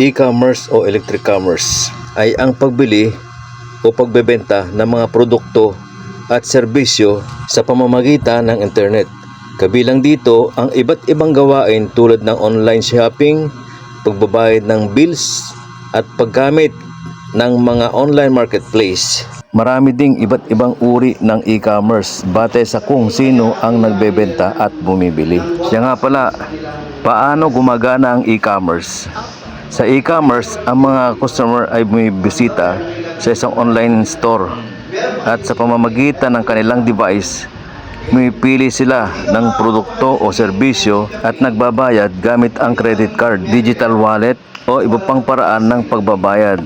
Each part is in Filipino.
E-commerce o electric commerce ay ang pagbili o pagbebenta ng mga produkto at serbisyo sa pamamagitan ng internet. Kabilang dito ang iba't ibang gawain tulad ng online shopping, pagbabayad ng bills at paggamit ng mga online marketplace. Marami ding iba't ibang uri ng e-commerce batay sa kung sino ang nagbebenta at bumibili. Siya nga pala, paano gumagana ang e-commerce? Sa e-commerce, ang mga customer ay bumibisita sa isang online store at sa pamamagitan ng kanilang device, Pumipili sila ng produkto o serbisyo at nagbabayad gamit ang credit card, digital wallet o iba pang paraan ng pagbabayad.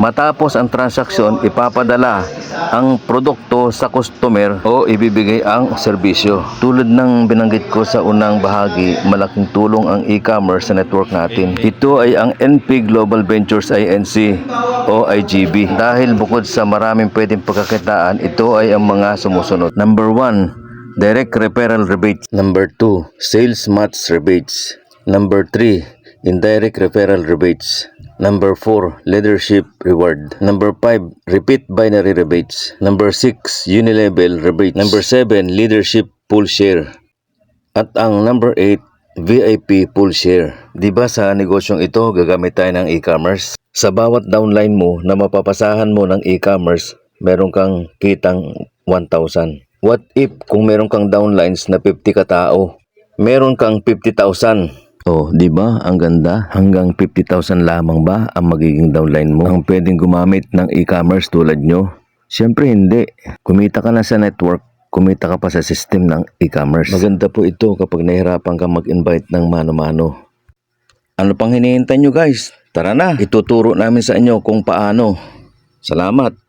Matapos ang transaksyon, ipapadala ang produkto sa customer o ibibigay ang serbisyo. Tulad ng binanggit ko sa unang bahagi, malaking tulong ang e-commerce sa network natin. Ito ay ang NP Global Ventures INC o IGB. Dahil bukod sa maraming pwedeng pagkakitaan, ito ay ang mga sumusunod. Number 1, direct referral rebates. Number 2, sales match rebates. Number 3, indirect referral rebates. Number 4, leadership reward. Number 5, repeat binary rebates. Number 6, unilevel rebate. Number 7, leadership pool share. At ang number 8, VIP pool share. 'Di ba sa negosyong ito gagamit tayo ng e-commerce? Sa bawat downline mo na mapapasahan mo ng e-commerce, meron kang kitang 1,000. What if kung meron kang downlines na 50 katao, meron kang 50,000? Oh, 'di ba? Ang ganda. Hanggang 50,000 lamang ba ang magiging downline mo? Ang pwedeng gumamit ng e-commerce tulad nyo? Siyempre hindi. Kumita ka na sa network, kumita ka pa sa system ng e-commerce. Maganda po ito kapag nahirapan ka mag-invite ng mano-mano. Ano pang hinihintay nyo guys? Tara na, ituturo namin sa inyo kung paano. Salamat!